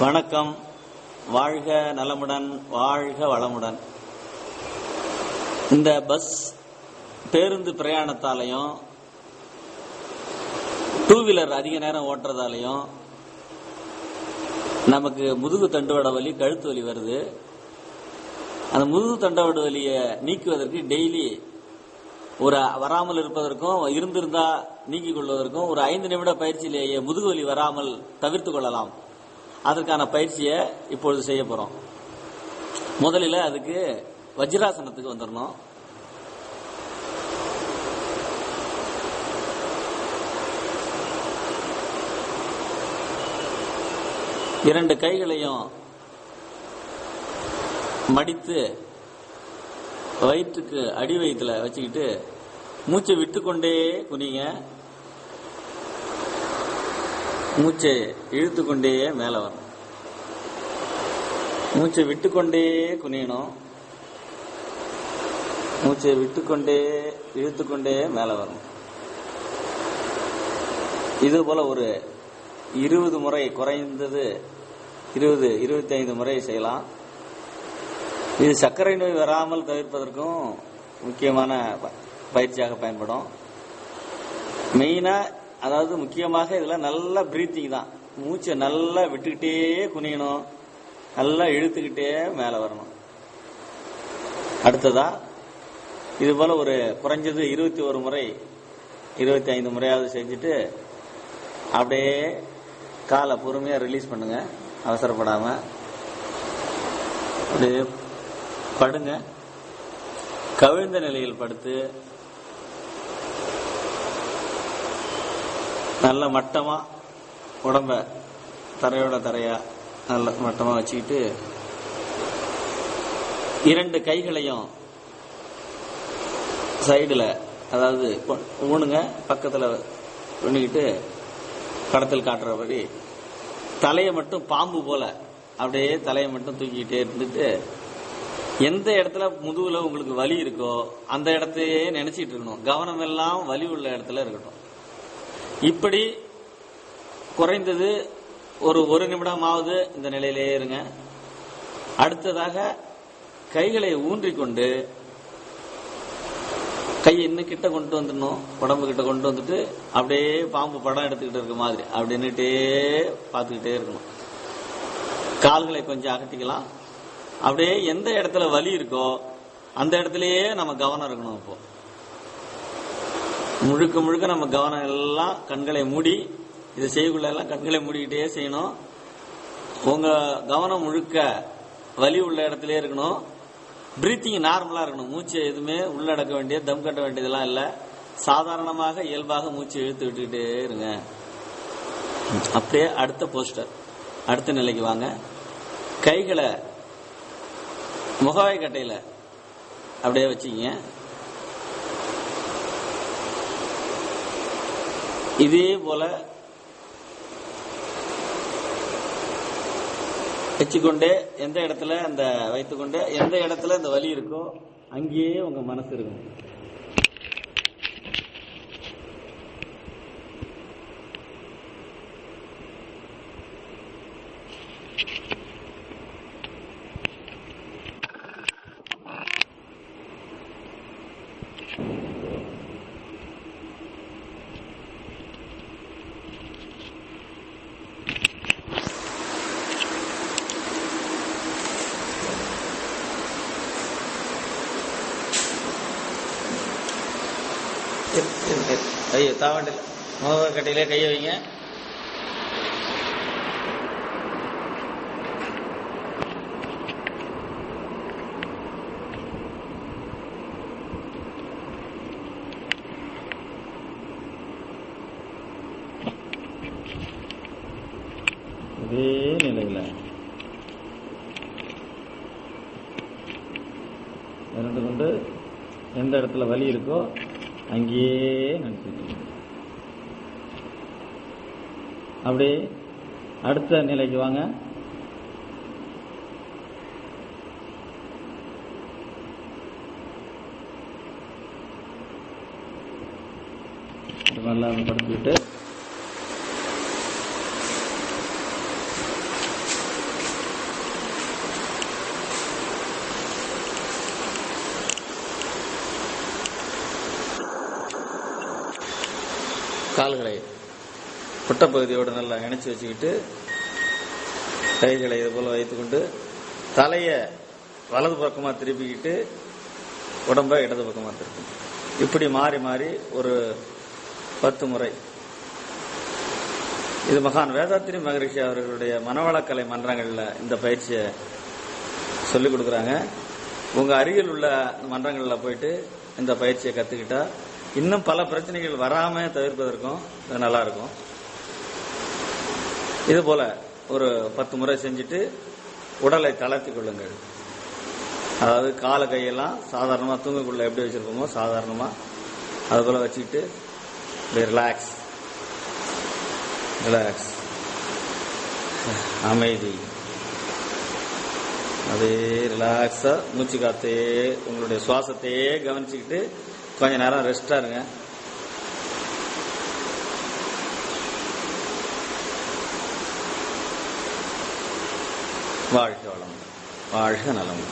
வணக்கம். வாழ்க நலமுடன் வாழ்க வளமுடன். இந்த பஸ் பேருந்து பிரயாணத்தாலையும் டூ வீலர் அதிக நேரம் ஓட்டுறதாலையும் நமக்கு முதுகு தண்டுவட வலி கழுத்து வலி வருது. அந்த முதுகு தண்டவட வலியை நீக்குவதற்கு டெய்லி ஒரு வராமல் இருப்பதற்கும் இருந்திருந்தா நீக்கிக் கொள்வதற்கும் ஒரு ஐந்து நிமிட பயிற்சியிலேயே முதுகு வலி வராமல் தவிர்த்து கொள்ளலாம். அதற்கான பயிற்சியை இப்பொழுது செய்ய போறோம். முதலில் அதுக்கு வஜ்ராசனத்துக்கு வந்துடணும் இரண்டு கைகளையும் மடித்து வயிற்றுக்கு அடி வயிற்றுல வச்சுக்கிட்டு மூச்சை விட்டுக்கொண்டே குனிங்க மூச்சை இழுத்துக்கொண்டே மேலே வரணும். மூச்சை விட்டுக்கொண்டே குனியணும். மூச்சை விட்டுக்கொண்டே இழுத்துக்கொண்டே மேலே வரணும். இது போல ஒரு இருபது முறை குறைந்தது இருபது இருபத்தி ஐந்து முறை செய்யலாம். இது சர்க்கரை நோய் வராமல் தவிர்ப்பதற்கும் முக்கியமான ப- பயிற்சியாக பயன்படும். மெயினா அதாவது முக்கியமாக இதெல்லாம் நல்ல பிரீத்திங் தான். மூச்சை நல்லா விட்டுக்கிட்டே குனியணும். நல்லா இழுத்துக்கிட்டே மேலே வரணும். அடுத்ததா இது போல ஒரு குறைஞ்சது இருபத்தி ஒரு முறை இருபத்தி ஐந்து முறையாவது செஞ்சுட்டு அப்படியே காலை பொறுமையா ரிலீஸ் பண்ணுங்க. அவசரப்படாம. அப்படியே படுங்க. கவிழ்ந்த நிலையில் படுத்து நல்ல மட்டமா உடம்ப தரையோட தரையா நல்ல மட்டமா வச்சுக்கிட்டு இரண்டு கைகளையும் சைடுல அதாவது ஊனுங்க பக்கத்துல பண்ணிக்கிட்டு படத்தில் காட்டுறபடி தலையை மட்டும் பாம்பு போல அப்படியே தலையை மட்டும் தூக்கிக்கிட்டே இருந்துட்டு எந்த இடத்துல முதுகுல உங்களுக்கு வலி இருக்கோ அந்த இடத்தையே நினைச்சிட்டு இருக்கணும். கவனம் எல்லாம் வலி உள்ள இடத்துல இருக்கட்டும். இப்படி குறைந்தது ஒரு ஒரு நிமிடமாவது இந்த நிலையிலேயே இருங்க. அடுத்ததாக கைகளை ஊன்றிக்கொண்டு கை இன்னும் கிட்ட கொண்டு வந்துடணும் உடம்பு கிட்ட கொண்டு வந்துட்டு அப்படியே பாம்பு படம் எடுத்துக்கிட்டு இருக்க மாதிரி அப்படின்னுட்டே பார்த்துக்கிட்டே இருக்கணும். கால்களை கொஞ்சம் அகட்டிக்கலாம் அப்படியே எந்த இடத்துல வலி இருக்கோ அந்த இடத்துலயே நம்ம கவனம் இருக்கணும் இப்போ. முழுக்க முழுக்க நம்ம கவனம் எல்லாம் கண்களை மூடி இதை செய்யக்குள்ள எல்லாம் கண்களை மூடிக்கிட்டே செய்யணும். உங்க கவனம் முழுக்க வலி உள்ள இடத்துல இருக்கணும். பிரீத்திங் நார்மலா இருக்கணும். மூச்சை எதுவுமே உள்ளடக்க வேண்டிய தம் கட்ட வேண்டியதெல்லாம் இல்ல. சாதாரணமாக இயல்பாக மூச்சை இழுத்து விட்டுக்கிட்டே இருங்க. அப்படியே அடுத்த போஸ்டர் அடுத்த நிலைக்கு வாங்க. கைகளை முகவாய் கட்டையில அப்படியே வச்சுக்கிங்க. இதே போல வச்சுக்கொண்டே எந்த இடத்துல அந்த வைத்துக்கொண்டே எந்த இடத்துல அந்த வலி இருக்கோ அங்கேயே உங்க மனசு இருக்கும். ஐயோ தாவண்டில் முகவாய் கட்டையிலே கையை வைங்க. இதே நிலையில இருந்து கொண்டு எந்த இடத்துல வலி இருக்கோ அங்கேயே நினைச்சிட்டு இருக்கணும். அப்படியே அடுத்த நிலைக்கு வாங்க நல்லா படுத்துக்கிட்டு கால்களை புட்டப்பகுதியோடு நல்லா இணைச்சு வச்சுக்கிட்டு கைகளை இது போல வைத்துக்கொண்டு தலைய வலது பக்கமா திருப்பிக்கிட்டு உடம்ப இடது பக்கமா திருப்பணும் இப்படி மாறி மாறி ஒரு பத்து முறை. இது மகான் வேதாத்திரி மகரிஷி அவர்களுடைய மனவளக்கலை மன்றங்களில் இந்த பயிற்சியை சொல்லிக் கொடுக்குறாங்க. உங்க அருகில் உள்ள மன்றங்களில் போயிட்டு இந்த பயிற்சியை கத்துக்கிட்டா இன்னும் பல பிரச்சனைகள் வராம தவிர்ப்பதற்கும் இது நல்லா இருக்கும் இது போல ஒரு பத்து முறை செஞ்சுட்டு உடலை தளர்த்தி கொள்ளுங்கள். அதாவது கால கையெல்லாம் சாதாரணமா தூங்கக்குள்ள எப்படி வச்சிருக்கோமோ சாதாரணமா அது போல வச்சுக்கிட்டு ரிலாக்ஸ் ரிலாக்ஸ் அமைதி. அதே ரிலாக்ஸா மூச்சு காத்தே உங்களுடைய சுவாசத்தையே கவனிச்சுக்கிட்டு கொஞ்ச நேரம் ரெஸ்டா இருங்க. வாழ்க வளம் வாழ்க நலம்